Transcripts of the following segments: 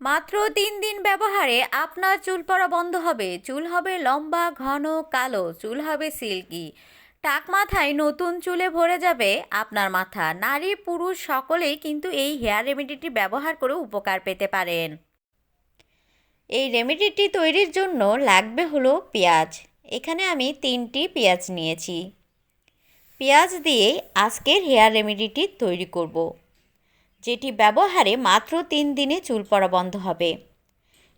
মাত্র তিন দিন ব্যবহারে আপনার চুল পড়া বন্ধ হবে। চুল হবে লম্বা, ঘন, কালো, চুল হবে সিল্কি। টাক মাথায় নতুন চুলে ভরে যাবে আপনার মাথা। নারী, পুরুষ সকলেই কিন্তু এই হেয়ার রেমেডিটি ব্যবহার করে উপকার পেতে পারেন। এই রেমেডিটি তৈরির জন্য লাগবে হলো পেঁয়াজ। এখানে আমি তিনটি পেঁয়াজ নিয়েছি। পেঁয়াজ দিয়ে আজকের হেয়ার রেমেডিটি তৈরি করব। যেটি ব্যবহারে মাত্র তিন দিনে চুল পড়া বন্ধ হবে।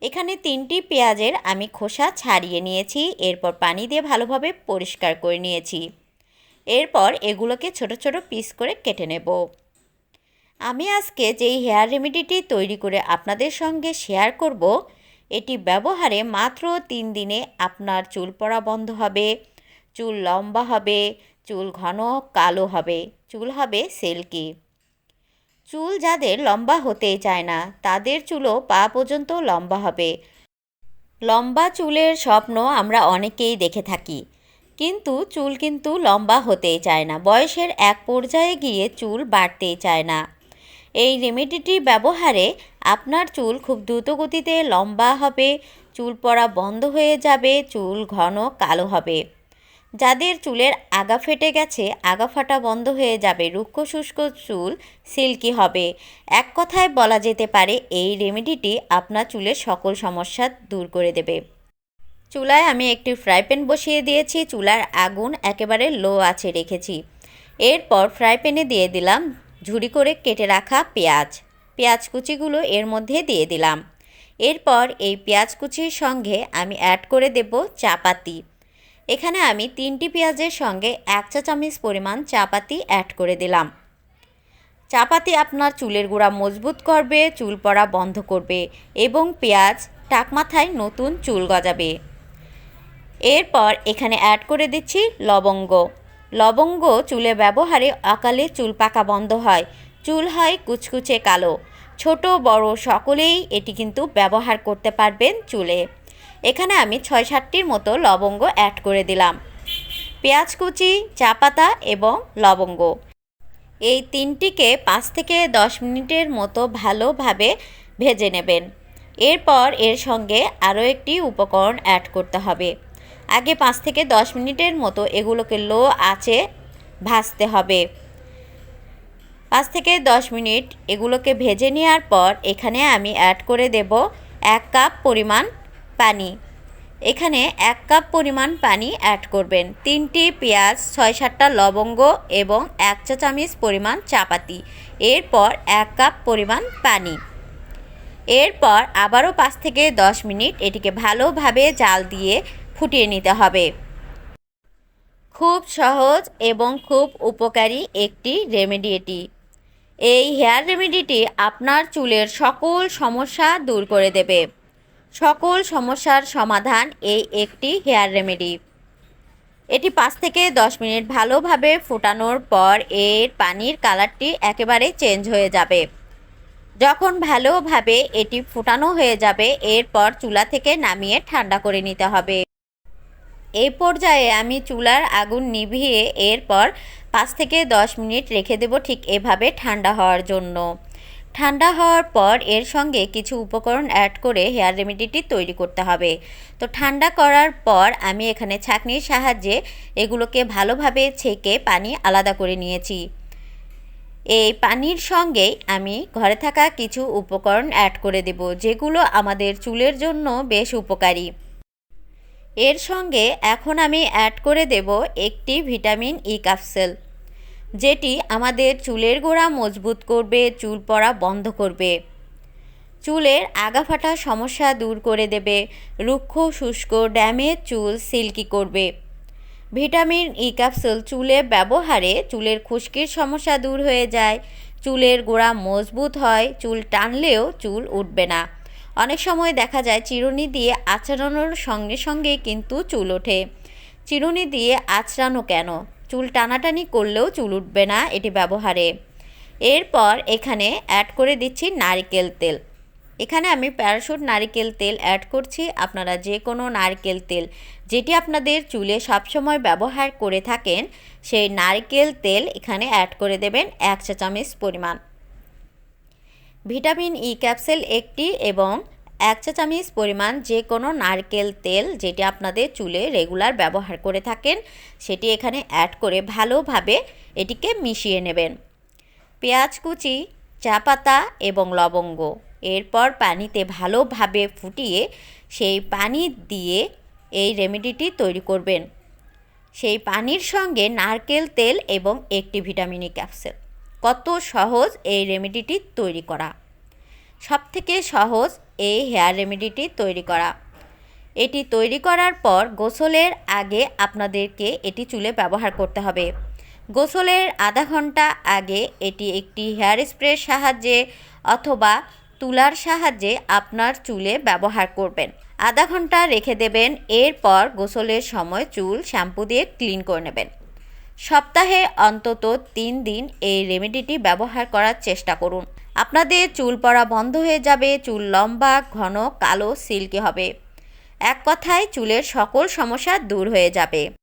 এখানে তিনটি পেঁয়াজের আমি খোসা ছাড়িয়ে নিয়েছি, এরপর পানি দিয়ে ভালোভাবে পরিষ্কার করে নিয়েছি। এরপর এগুলোকে ছোট ছোট পিস করে কেটে নেব। আমি আজকে যেই হেয়ার রেমেডিটি তৈরি করে আপনাদের সঙ্গে শেয়ার করব, এটি ব্যবহারে মাত্র তিন দিনে আপনার চুল পড়া বন্ধ হবে, চুল লম্বা হবে, চুল ঘন কালো হবে, চুল হবে সিল্কি। চুল যাদের লম্বা হতেই চায় না, তাদের চুলও পা পর্যন্ত লম্বা হবে। লম্বা চুলের স্বপ্ন আমরা অনেকেই দেখে থাকি। কিন্তু চুল কিন্তু লম্বা হতেই চায় না, বয়সের এক পর্যায়ে গিয়ে চুল বাড়তেই চায় না। এই রেমেডিটি ব্যবহারে আপনার চুল খুব দ্রুত গতিতে লম্বা হবে, চুল পড়া বন্ধ হয়ে যাবে, চুল ঘন কালো হবে। যাদের চুলের আগা ফেটে গেছে, আগা ফাটা বন্ধ হয়ে যাবে, রুক্ষ শুষ্ক চুল সিল্কি হবে। এক কথায় বলা যেতে পারে, এই রেমেডিটি আপনার চুলের সকল সমস্যা দূর করে দেবে। চুলায় আমি একটি ফ্রাই প্যান বসিয়ে দিয়েছি, চুলার আগুন একেবারে লো আছে রেখেছি। এরপর ফ্রাই প্যানে দিয়ে দিলাম ঝুড়ি করে কেটে রাখা পেঁয়াজ। পেঁয়াজ কুচিগুলো এর মধ্যে দিয়ে দিলাম। এরপর এই পেঁয়াজ কুচির সঙ্গে আমি অ্যাড করে দেব চাপাতি। এখানে আমি তিনটি পেঁয়াজের সঙ্গে এক চা চামচ পরিমাণ চাপাতি অ্যাড করে দিলাম। চাপাতি আপনার চুলের গোড়া মজবুত করবে, চুল পড়া বন্ধ করবে এবং পেঁয়াজ টাক মাথায় নতুন চুল গজাবে। এরপর এখানে অ্যাড করে দিচ্ছি লবঙ্গ। লবঙ্গ চুলে ব্যবহারে অকালে চুল পাকা বন্ধ হয়, চুল হয় কুচকুচে কালো। ছোট, বড় সকলেই এটি কিন্তু ব্যবহার করতে পারবেন চুলে। এখানে আমি ছয় সাতটির মতো লবঙ্গ অ্যাড করে দিলাম। পেঁয়াজ কুচি, চা পাতা এবং লবঙ্গ। এই তিনটিকে পাঁচ থেকে দশ মিনিটের মতো ভালোভাবে ভেজে নেবেন। এরপর এর সঙ্গে আরও একটি উপকরণ অ্যাড করতে হবে। আগে পাঁচ থেকে দশ মিনিটের মতো এগুলোকে লো আঁচে ভাজতে হবে। পাঁচ থেকে দশ মিনিট এগুলোকে ভেজে নেওয়ার পর এখানে আমি অ্যাড করে দেব এক কাপ পরিমাণ পানি। এখানে এক কাপ পরিমাণ পানি অ্যাড করবেন। তিনটি পেঁয়াজ, ছয় সাতটা লবঙ্গ এবং এক চা চামচ পরিমাণ চাপাতি। এরপর এক কাপ পরিমাণ পানি। এরপর আবারও পাঁচ থেকে দশ মিনিট এটিকে ভালোভাবে জাল দিয়ে ফুটিয়ে নিতে হবে। খুব সহজ এবং খুব উপকারী একটি রেমেডি এটি। এই হেয়ার রেমেডিটি আপনার চুলের সকল সমস্যা দূর করে দেবে। সকল সমস্যার সমাধান এই একটি হেয়ার রেমেডি। এটি পাঁচ থেকে দশ মিনিট ভালোভাবে ফোটানোর পর এর পানির কালারটি একেবারে চেঞ্জ হয়ে যাবে। যখন ভালোভাবে এটি ফুটানো হয়ে যাবে, এরপর চুলা থেকে নামিয়ে ঠান্ডা করে নিতে হবে। এই পর্যায়ে আমি চুলার আগুন নিভিয়ে এরপর পাঁচ থেকে দশ মিনিট রেখে দেব ঠিক এভাবে ঠান্ডা হওয়ার জন্য। ঠান্ডা হওয়ার পর এর সঙ্গে কিছু উপকরণ অ্যাড করে হেয়ার রেমেডিটি তৈরি করতে হবে। তো ঠান্ডা করার পর আমি এখানে ছাঁকনির সাহায্যে এগুলোকে ভালোভাবে ছেঁকে পানি আলাদা করে নিয়েছি। এই পানির সঙ্গেই আমি ঘরে থাকা কিছু উপকরণ অ্যাড করে দেব, যেগুলো আমাদের চুলের জন্য বেশ উপকারী। এর সঙ্গে এখন আমি অ্যাড করে দেব একটি ভিটামিন ই ক্যাপসেল যেটি আমাদের চুলের গোড়া মজবুত করবে, চুল পড়া বন্ধ করবে। চুলের আগা ফাটা সমস্যা দূর করে দেবে, রুক্ষ, শুষ্ক ড্যামেজ চুল সিল্কি করবে। ভিটামিন ই ক্যাপসুল চুলে ব্যবহারে চুলের খুশকির সমস্যা দূর হয়ে যায়, চুলের গোড়া মজবুত হয়, চুল টানলেও চুল উঠবে না। অনেক সময় দেখা যায় চিরুনি দিয়ে আচড়ানোর সঙ্গে সঙ্গে কিন্তু চুল ওঠে। চিরুনি দিয়ে আচড়ানো কেন? চুল টানাটানি করলেও চুল উঠবে না এটি ব্যবহারে। এরপর এখানে অ্যাড করে দিচ্ছি নারকেল তেল। এখানে আমি প্যারাশুট নারিকেল তেল অ্যাড করছি। আপনারা যে কোনো নারকেল তেল, যেটি আপনাদের চুলে সবসময় ব্যবহার করে থাকেন, সেই নারকেল তেল এখানে অ্যাড করে দেবেন এক চা চামচ পরিমাণ। ভিটামিন ই ক্যাপসেল একটি এবং এক চা চামচ পরিমাণ যে কোনো নারকেল তেল যেটি আপনাদের চুলে রেগুলার ব্যবহার করে থাকেন, সেটি এখানে অ্যাড করে ভালোভাবে এটিকে মিশিয়ে নেবেন। পেঁয়াজ কুচি, চা পাতা এবং লবঙ্গ। এরপর পানিতে ভালোভাবে ফুটিয়ে সেই পানি দিয়ে এই রেমেডিটি তৈরি করবেন। সেই পানির সঙ্গে নারকেল তেল এবং একটি ভিটামিন ক্যাপসুল কত সহজ এই রেমেডিটি তৈরি করা। সবথেকে সহজ এই হেয়ার রেমেডিটি তৈরি করা। এটি তৈরি করার পর গোসলের আগে আপনাদেরকে এটি চুলে ব্যবহার করতে হবে। গোসলের আধা ঘণ্টা আগে এটি একটি হেয়ার স্প্রের সাহায্যে অথবা তুলার সাহায্যে আপনার চুলে ব্যবহার করবেন। আধা ঘণ্টা রেখে দেবেন, এরপর গোসলের সময় চুল শ্যাম্পু দিয়ে ক্লিন করে নেবেন। সপ্তাহে অন্তত তিন দিন এই রেমেডিটি ব্যবহার করার চেষ্টা করুন। আপনাদের চুল পড়া বন্ধ হয়ে যাবে, চুল লম্বা, ঘন, কালো, সিল্কি হবে। এক কথায় চুলের সকল সমস্যা দূর হয়ে যাবে।